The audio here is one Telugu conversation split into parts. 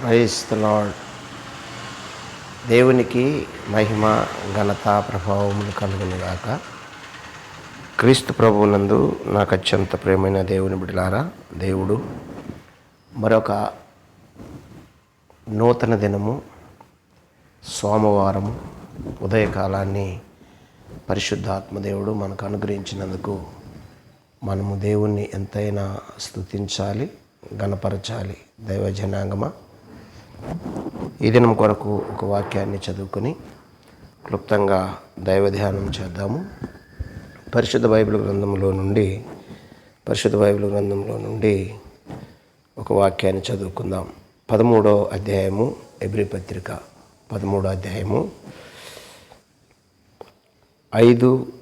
ప్రైస్ దేవునికి మహిమ ఘనత ప్రభావములు కలుగునుగాక క్రీస్తు ప్రభువునందు నాకు అత్యంత ప్రేమైన దేవుని బిడ్డలారా దేవుడు మరొక నూతన దినము సోమవారం ఉదయకాలాన్ని పరిశుద్ధాత్మదేవుడు మనకు అనుగ్రహించినందుకు మనము దేవుణ్ణి ఎంతైనా స్తుతించాలి గణపరచాలి. దైవ జనాంగమా ఈ దినం కొరకు ఒక వాక్యాన్ని చదువుకొని క్లుప్తంగా దైవ ధ్యానం చేద్దాము. పరిశుద్ధ బైబిల్ గ్రంథంలో నుండి పరిశుద్ధ బైబిల్ గ్రంథంలో నుండి ఒక వాక్యాన్ని చదువుకుందాం. పదమూడో అధ్యాయము ఎబ్రి పత్రిక పదమూడో అధ్యాయము. ఐదు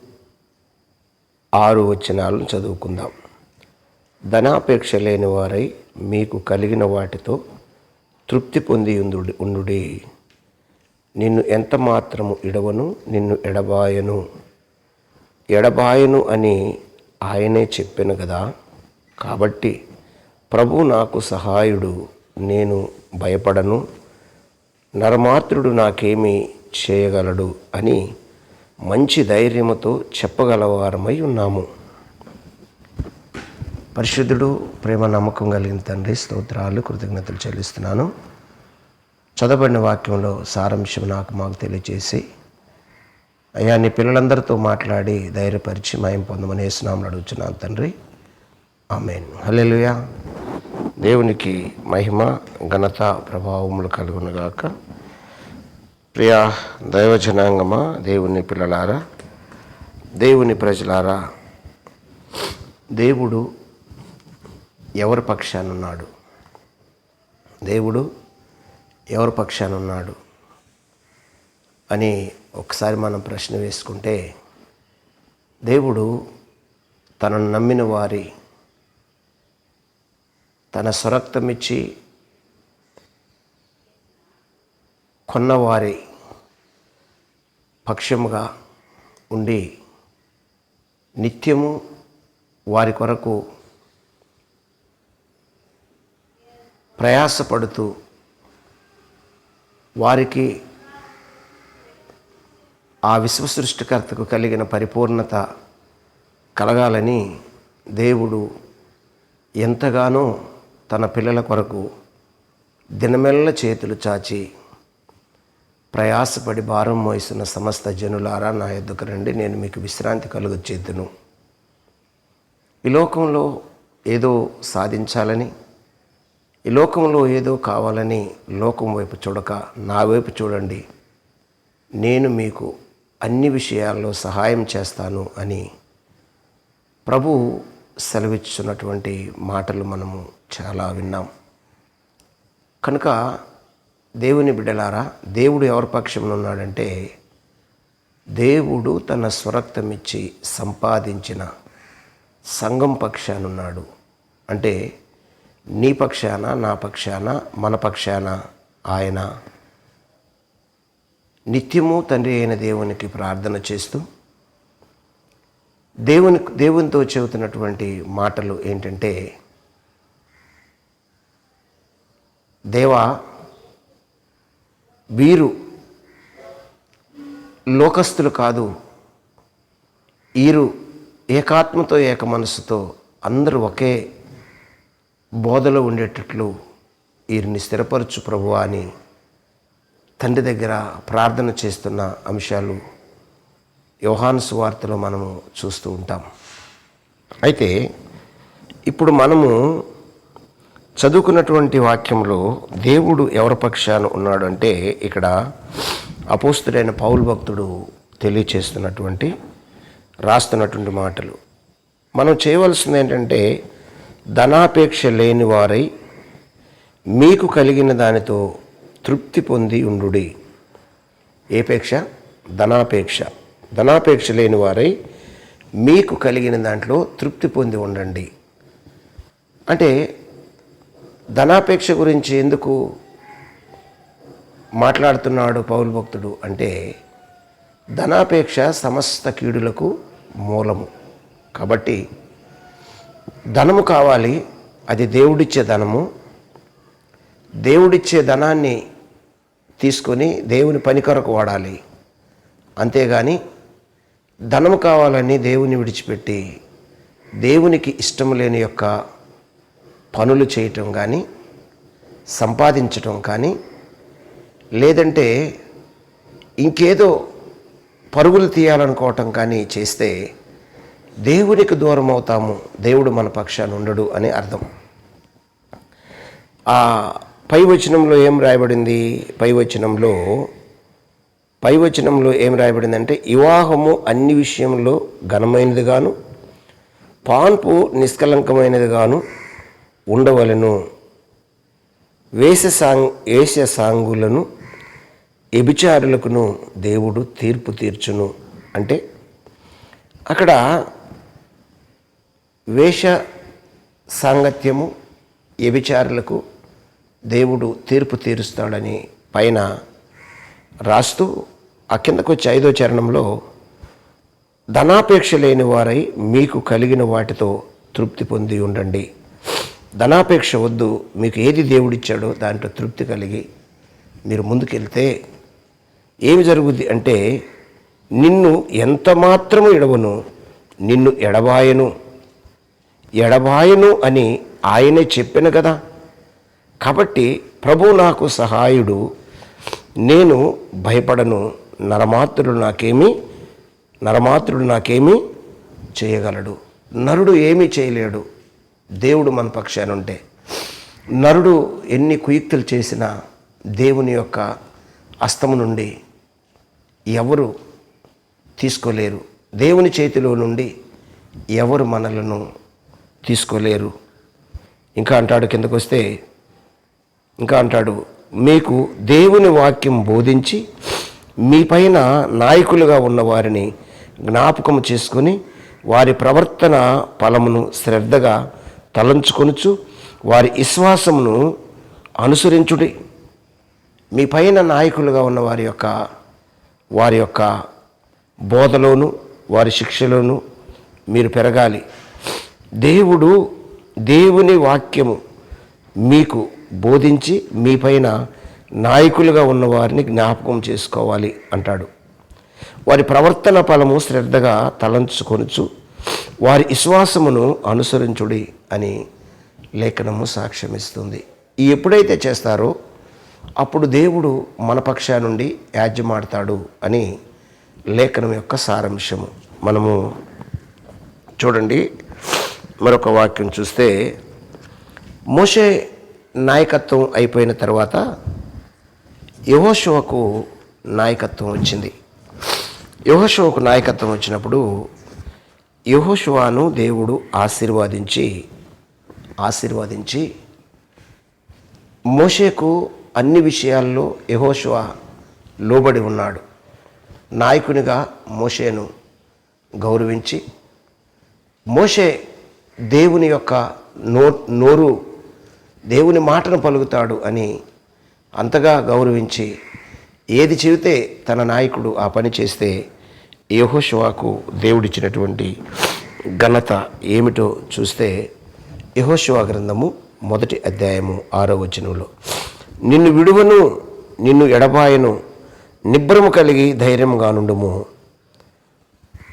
ఆరు వచనాలను చదువుకుందాం. ధనాపేక్ష లేని వారై మీకు కలిగిన వాటితో తృప్తి పొంది ఉండు ఉండుడి. నిన్ను ఎంత మాత్రము ఇడవను నిన్ను ఎడబాయను. ఎడబాయను అని ఆయనే చెప్పాను కదా. కాబట్టి ప్రభు నాకు సహాయుడు నేను భయపడను. నరమాత్రుడు నాకేమి చేయగలడు అని మంచి ధైర్యముతో చెప్పగలవారమై ఉన్నాము. పరిశుద్ధుడు ప్రేమ నమ్మకం కలిగిన తండ్రి స్తోత్రాలు కృతజ్ఞతలు చెల్లిస్తున్నాను. చదవబడిన వాక్యంలో సారాంశం నాకు మాకు తెలియజేసి అయ్యా నీ పిల్లలందరితో మాట్లాడి ధైర్యపరిచి మయం పొందమని వేసినామని అడుగుతున్నాను తండ్రి. ఆమెన్. హలెలుయా దేవునికి మహిమ ఘనత ప్రభావములు కలుగునుగాక ప్రియా దైవజనాంగమా దేవుని పిల్లలారా దేవుని ప్రజలారా దేవుడు ఎవరి పక్షాన ఉన్నాడు? దేవుడు ఎవరి పక్షాన ఉన్నాడు? అని ఒకసారి మనం ప్రశ్న వేసుకుంటే దేవుడు తనను నమ్మిన వారి తన స్వరక్తమిచ్చి కొన్నవారి పక్షముగా ఉండి నిత్యము వారి కొరకు ప్రయాసపడుతూ వారికి ఆ విశ్వ సృష్టికర్తకు కలిగిన పరిపూర్ణత కలగాలని దేవుడు ఎంతగానో తన పిల్లల కొరకు దినమెల్ల చేతులు చాచి ప్రయాసపడి భారం మోయిస్తున్న సమస్త జనులారా నా ఎద్దుకు రండి నేను మీకు విశ్రాంతి కలుగు చేతును ఈ లోకంలో ఏదో సాధించాలని ఈ లోకంలో ఏదో కావాలని లోకం వైపు చూడక నా వైపు చూడండి. నేను మీకు అన్ని విషయాల్లో సహాయం చేస్తాను అని ప్రభు సెలవిచ్చున్నటువంటి మాటలు మనము చాలా విన్నాం. కనుక దేవుని బిడ్డలారా దేవుడు ఎవరి పక్షంలో ఉన్నాడంటే దేవుడు తన స్వరక్తం ఇచ్చి సంపాదించిన సంఘం పక్షానున్నాడు. అంటే నీ పక్షాన నా పక్షాన మన పక్షాన ఆయన నిత్యము తండ్రి అయిన దేవునికి ప్రార్థన చేస్తూ దేవుని దేవునితో చెబుతున్నటువంటి మాటలు ఏంటంటే దేవా వీరు లోకస్తులు కాదు వీరు ఏకాత్మతో ఏక మనసుతో అందరూ ఒకే బోధలో ఉండేటట్లు వీరిని స్థిరపరచు ప్రభు అని తండ్రి దగ్గర ప్రార్థన చేస్తున్న అంశాలు యోహాను సువార్తలో మనము చూస్తూ ఉంటాం. అయితే ఇప్పుడు మనము చదువుకున్నటువంటి వాక్యంలో దేవుడు ఎవరి పక్షాన ఉన్నాడు అంటే ఇక్కడ అపోస్తుడైన పౌల్ భక్తుడు తెలియచేస్తున్నటువంటి రాస్తున్నటువంటి మాటలు. మనం చేయవలసింది ఏంటంటే ధనాపేక్ష లేని వారై మీకు కలిగిన దానితో తృప్తి పొంది ఉండుడి. ఏపేక్ష? ధనాపేక్ష. ధనాపేక్ష లేని వారై మీకు కలిగిన దాంట్లో తృప్తి పొంది ఉండండి. అంటే ధనాపేక్ష గురించి ఎందుకు మాట్లాడుతున్నాడు పౌరు భక్తుడు అంటే ధనాపేక్ష సమస్త కీడులకు మూలము. కాబట్టి ధనము కావాలి అది దేవుడిచ్చే ధనము. దేవుడిచ్చే ధనాన్ని తీసుకొని దేవుని పని కొరకు వాడాలి. అంతేగాని ధనము కావాలని దేవుని విడిచిపెట్టి దేవునికి ఇష్టం లేని యొక్క పనులు చేయటం కానీ సంపాదించటం కానీ లేదంటే ఇంకేదో పరుగులు తీయాలనుకోవటం కానీ చేస్తే దేవుడికి దూరం అవుతాము దేవుడు మన పక్షాన ఉండడు అని అర్థం. ఆ పై వచనంలో ఏం రాయబడింది? పై వచనంలో పై వచనంలో ఏం రాయబడిందంటే వివాహము అన్ని విషయంలో ఘనమైనదిగాను పాన్పు నిష్కలంకమైనదిగాను ఉండవలను. వేష సాంగ్ వేష సాంగులను వ్యభిచారులకును దేవుడు తీర్పు తీర్చును. అంటే అక్కడ వేష సాంగత్యము వ్యభిచారులకు దేవుడు తీర్పు తీరుస్తాడని పైన రాస్తూ ఆ కిందకు వచ్చి ఐదో చరణంలో ధనాపేక్ష లేని వారై మీకు కలిగిన వాటితో తృప్తి పొంది ఉండండి. ధనాపేక్ష వద్దు మీకు ఏది దేవుడిచ్చాడో దాంట్లో తృప్తి కలిగి మీరు ముందుకెళ్తే ఏమి జరుగుద్ది అంటే నిన్ను ఎంత మాత్రము ఎడవను నిన్ను ఎడబాయను. ఎడబాయను అని ఆయనే చెప్పిన కదా. కాబట్టి ప్రభు నాకు సహాయుడు నేను భయపడను నరమాత్రుడు నాకేమీ నరమాత్రుడు నాకేమీ చేయగలడు. నరుడు ఏమీ చేయలేడు దేవుడు మన పక్షానుంటే నరుడు ఎన్ని కుయుక్తులు చేసినా దేవుని యొక్క అస్తము నుండి ఎవరు తీసుకోలేరు. దేవుని చేతిలో నుండి ఎవరు మనలను తీసుకోలేరు. ఇంకా అంటాడు కిందకు వస్తే ఇంకా అంటాడు మీకు దేవుని వాక్యం బోధించి మీ పైన నాయకులుగా ఉన్న వారిని జ్ఞాపకం చేసుకొని వారి ప్రవర్తన ఫలమును శ్రద్ధగా తలంచుకొనుచు వారి విశ్వాసమును అనుసరించుడి. మీ పైన నాయకులుగా ఉన్న వారి యొక్క వారి యొక్క బోధలోను వారి శిక్షలోను మీరు పెరగాలి. దేవుడు దేవుని వాక్యము మీకు బోధించి మీపైన నాయకులుగా ఉన్నవారిని జ్ఞాపకం చేసుకోవాలి అంటాడు. వారి ప్రవర్తన ఫలము శ్రద్ధగా తలంచుకొనుచు వారి విశ్వాసమును అనుసరించుడి అని లేఖనము సాక్ష్యమిస్తుంది. ఈ ఎప్పుడైతే చేస్తారో అప్పుడు దేవుడు మన పక్షా నుండి యాజ్యమాడతాడు అని లేఖనం యొక్క సారాంశము. మనము చూడండి. మరొక వాక్యం చూస్తే మోషే నాయకత్వం అయిపోయిన తర్వాత యహోశివకు నాయకత్వం వచ్చింది. యహోశివకు నాయకత్వం వచ్చినప్పుడు యహోశివాను దేవుడు ఆశీర్వాదించి ఆశీర్వాదించి మోషేకు అన్ని విషయాల్లో యహోశివ లోబడి ఉన్నాడు. నాయకునిగా మోషేను గౌరవించి మోషే దేవుని యొక్క నో నోరు దేవుని మాటను పలుకుతాడు అని అంతగా గౌరవించి ఏది చెబితే తన నాయకుడు ఆ పని చేస్తే యహోశివాకు దేవుడిచ్చినటువంటి ఘనత ఏమిటో చూస్తే యహోశివా గ్రంథము మొదటి అధ్యాయము ఆరో వచనంలో నిన్ను విడువను నిన్ను ఎడబాయను నిబ్బరము కలిగి ధైర్యంగా నుండుము.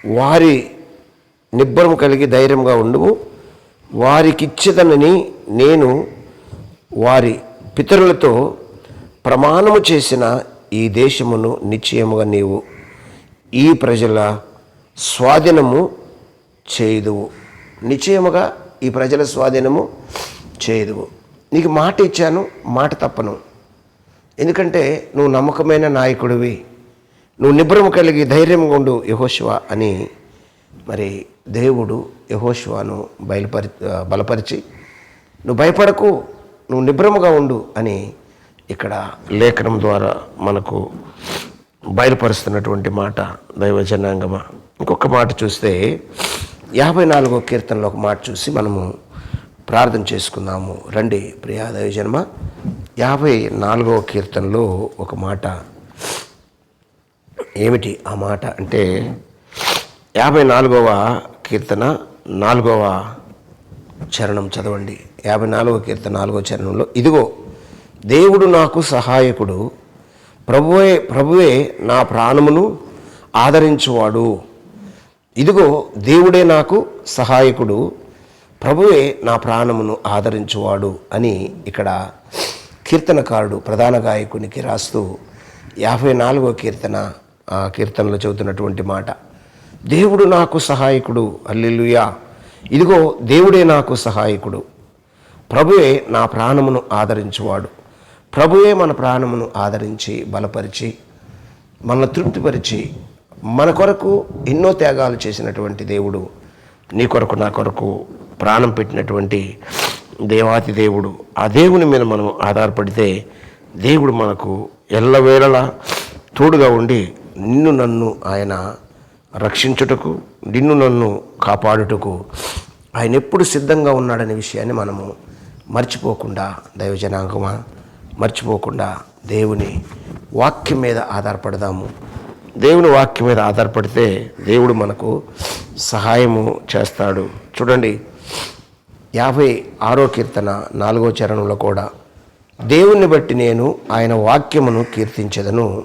వారి నిబ్బరం కలిగి ధైర్యంగా ఉండుము వారికిచ్చదనని నేను వారి పితరులతో ప్రమాణము చేసిన ఈ దేశమును నిశ్చయముగా నీవు ఈ ప్రజల స్వాధీనము చేయుదువు. నిశ్చయముగా ఈ ప్రజల స్వాధీనము చేయుదువు. నీకు మాట ఇచ్చాను మాట తప్పను. ఎందుకంటే నువ్వు నమ్మకమైన నాయకుడివి. నువ్వు నిబ్రము కలిగి ధైర్యంగా ఉండు యహోశివ అని మరి దేవుడు యహోష్వాను బయలుపరి బలపరిచి నువ్వు భయపడకు నువ్వు నిబ్రముగా ఉండు అని ఇక్కడ లేఖనం ద్వారా మనకు బయలుపరుస్తున్నటువంటి మాట దైవజనాంగమ. ఇంకొక మాట చూస్తే యాభై నాలుగో కీర్తనలో ఒక మాట చూసి మనము ప్రార్థన చేసుకుందాము. రండి ప్రియా దైవజన్మ. యాభై నాలుగవ కీర్తనలో ఒక మాట ఏమిటి ఆ మాట అంటే యాభై నాలుగవ కీర్తన నాలుగవ చరణం చదవండి. యాభై నాలుగవ కీర్తన నాలుగవ చరణంలో ఇదిగో దేవుడు నాకు సహాయకుడు. ప్రభువే ప్రభువే నా ప్రాణమును ఆదరించువాడు. ఇదిగో దేవుడే నాకు సహాయకుడు. ప్రభువే నా ప్రాణమును ఆదరించువాడు అని ఇక్కడ కీర్తనకారుడు ప్రధాన గాయకునికి రాస్తూ యాభై నాలుగో కీర్తన కీర్తనలో చెబుతున్నటువంటి మాట. దేవుడు నాకు సహాయకుడు. అల్లెలుయా ఇదిగో దేవుడే నాకు సహాయకుడు. ప్రభువే నా ప్రాణమును ఆదరించువాడు. ప్రభువే మన ప్రాణమును ఆదరించి బలపరిచి మనల్ని తృప్తిపరిచి మన కొరకు ఎన్నో త్యాగాలు చేసినటువంటి దేవుడు. నీ కొరకు నా కొరకు ప్రాణం పెట్టినటువంటి దేవాతి దేవుడు. ఆ దేవుని మీద మనం ఆధారపడితే దేవుడు మనకు ఎల్లవేళలా తోడుగా ఉండి నిన్ను నన్ను ఆయన రక్షించుటకు నిన్ను నన్ను కాపాడుటకు ఆయన ఎప్పుడు సిద్ధంగా ఉన్నాడనే విషయాన్ని మనము మర్చిపోకుండా దైవజనాంగమా మర్చిపోకుండా దేవుని వాక్యం మీద ఆధారపడదాము. దేవుని వాక్యం మీద ఆధారపడితే దేవుడు మనకు సహాయము చేస్తాడు. చూడండి యాభై ఆరో కీర్తన నాలుగో చరణంలో కూడా దేవుణ్ణి బట్టి నేను ఆయన వాక్యమును కీర్తించదను.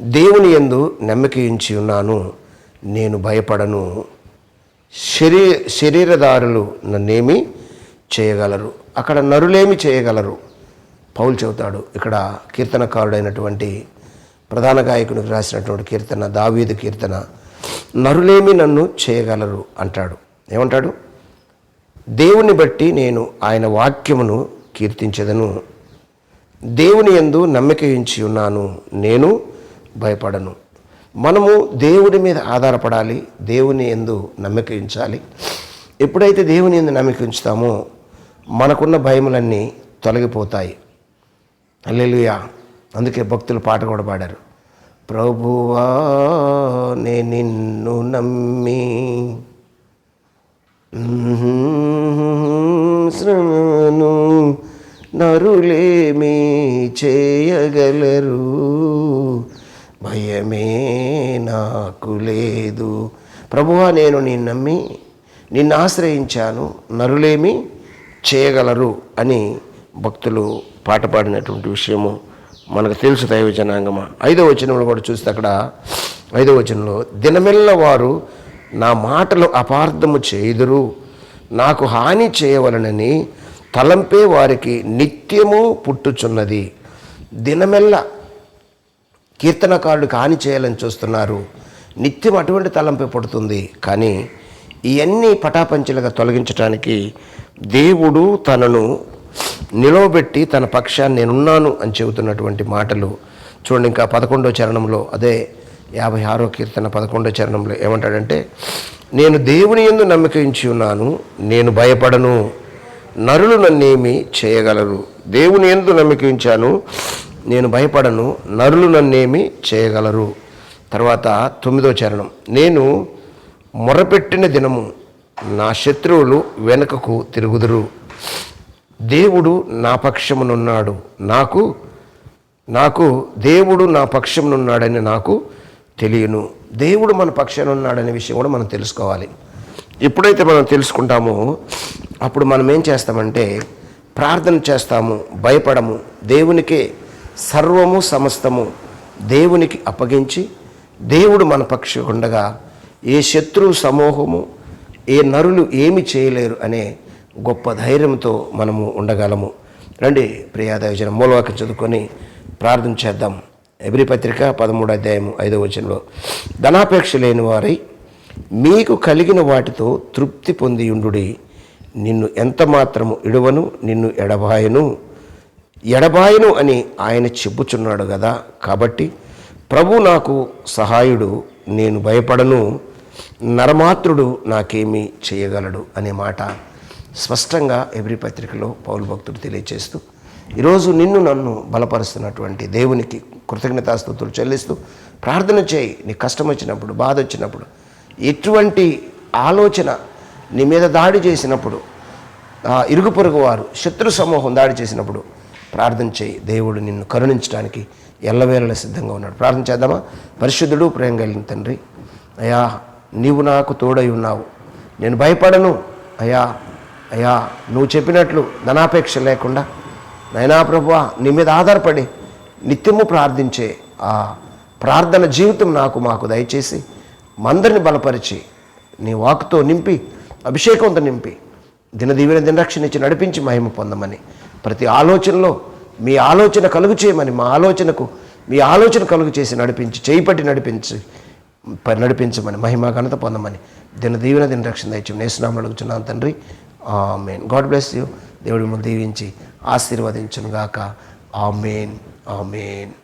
దేవుని యందు నమ్మకించి ఉన్నాను నేను భయపడను. శరీ శరీరదారులు నన్నేమి చేయగలరు. అక్కడ నరులేమి చేయగలరు. పౌలు చెబుతాడు ఇక్కడ కీర్తనకారుడైనటువంటి ప్రధాన గాయకునికి రాసినటువంటి కీర్తన దావీదు కీర్తన నరులేమి నన్ను చేయగలరు అంటాడు. ఏమంటాడు? దేవుని బట్టి నేను ఆయన వాక్యమును కీర్తించదను. దేవుని యందు నమ్మకించి ఉన్నాను నేను భయపడను. మనము దేవుడి మీద ఆధారపడాలి దేవుని ఎందు నమ్మిక ఉంచాలి. ఎప్పుడైతే దేవుని ఎందు నమ్మిక ఉంచుతామో మనకున్న భయములన్నీ తొలగిపోతాయి. అల్లెలుయా అందుకే భక్తులు పాట కూడా పాడారు. ప్రభువా నే నిన్ను నమ్మి శ్రమను నరులే నేను నేను నిన్ను నమ్మి నిన్ను ఆశ్రయించాను నరులేమి చేయగలరు అని భక్తులు పాట పాడినటువంటి విషయము మనకు తెలుసు దైవ జనాంగమా ఐదో వచనంలో కూడా చూస్తే అక్కడ ఐదో వచనంలో దినమెల్ల వారు నా మాటలు అపార్థము చేయుదురు. నాకు హాని చేయవలనని తలంపే వారికి నిత్యము పుట్టుచున్నది. దినమెల్ల కీర్తనకారుడికి హాని చేయాలని చూస్తున్నారు. నిత్యం అటువంటి తలంపే పడుతుంది. కానీ ఇవన్నీ పటాపంచలుగా తొలగించడానికి దేవుడు తనను నిలవబెట్టి తన పక్షాన్ని నేనున్నాను అని చెబుతున్నటువంటి మాటలు చూడండి ఇంకా పదకొండో చరణంలో అదే యాభై ఆరో కీర్తన పదకొండో చరణంలో ఏమంటాడంటే నేను దేవుని ఎందు నమ్మకించి ఉన్నాను నేను భయపడను నరులు నన్నేమి చేయగలరు. దేవుని ఎందు నమ్మకించాను నేను భయపడను నరులు నన్నేమి చేయగలరు. తర్వాత తొమ్మిదో చరణం. నేను మొరపెట్టిన దినము నా శత్రువులు వెనుకకు తిరుగుదురు. దేవుడు నా పక్షమునున్నాడు. నాకు నాకు దేవుడు నా పక్షమునున్నాడని నాకు తెలియను. దేవుడు మన పక్షాన ఉన్నాడనే విషయం కూడా మనం తెలుసుకోవాలి. ఎప్పుడైతే మనం తెలుసుకుంటామో అప్పుడు మనం ఏం చేస్తామంటే ప్రార్థన చేస్తాము భయపడము. దేవునికే సర్వము సమస్తము దేవునికి అప్పగించి దేవుడు మన పక్షి ఉండగా ఏ శత్రువు సమూహము ఏ నరులు ఏమి చేయలేరు అనే గొప్ప ధైర్యంతో మనము ఉండగలము. రండి ప్రియాదయోజన మూలవాక్యం చదువుకొని ప్రార్థన చేద్దాం. ఎబ్రి పత్రిక పదమూడు అధ్యాయము ఐదో వచనంలో ధనాపేక్ష లేని వారై మీకు కలిగిన వాటితో తృప్తి పొంది ఉండుడి. నిన్ను ఎంత మాత్రము ఇడవను నిన్ను ఎడబాయను? ఎడబాయను అని ఆయన చెప్పుచున్నాడు కదా. కాబట్టి ప్రభు నాకు సహాయుడు నేను భయపడను నరమాత్రుడు నాకేమీ చేయగలడు అనే మాట స్పష్టంగా ఎవ్రీ పత్రికలో పౌరు భక్తుడు తెలియచేస్తూ ఈరోజు నిన్ను నన్ను బలపరుస్తున్నటువంటి దేవునికి కృతజ్ఞతాస్తుతులు చెల్లిస్తూ ప్రార్థన చేయి. నీ కష్టం వచ్చినప్పుడు బాధ వచ్చినప్పుడు ఎటువంటి ఆలోచన నీ మీద దాడి చేసినప్పుడు ఇరుగు పొరుగు వారు శత్రు సమూహం దాడి చేసినప్పుడు ప్రార్థన చేయి. దేవుడు నిన్ను కరుణించడానికి ఎల్లవేళలా సిద్ధంగా ఉన్నాడు. ప్రార్థన చేద్దామా? పరిశుద్ధుడు ప్రేమ కలిగిన తండ్రి అయ్యా నీవు నాకు తోడై ఉన్నావు. నేను భయపడను. అయ్యా అయ్యా నువ్వు చెప్పినట్లు ధనాపేక్ష లేకుండా నైనా ప్రభు నీ మీద ఆధారపడి నిత్యము ప్రార్థించే ఆ ప్రార్థన జీవితం నాకు మాకు దయచేసి మందరిని బలపరిచి నీ వాకుతో నింపి అభిషేకంతో నింపి దినదీవిన దినరక్షణ ఇచ్చి నడిపించి మహిమ పొందమని ప్రతి ఆలోచనలో మీ ఆలోచన కలుగు చేయమని మా ఆలోచనకు మీ ఆలోచన కలుగు చేసి నడిపించి చేయి పట్టి నడిపించి నడిపించమని మహిమ ఘనత పొందమని దీని దీవెన దీని రక్షణ దయచి నేస్తున్నాం అడుగుతున్నాను తండ్రి. ఆమెన్. God bless you. దేవుడి ముందు దీవించి ఆశీర్వదించును గాక ఆమెన్. ఆమెన్.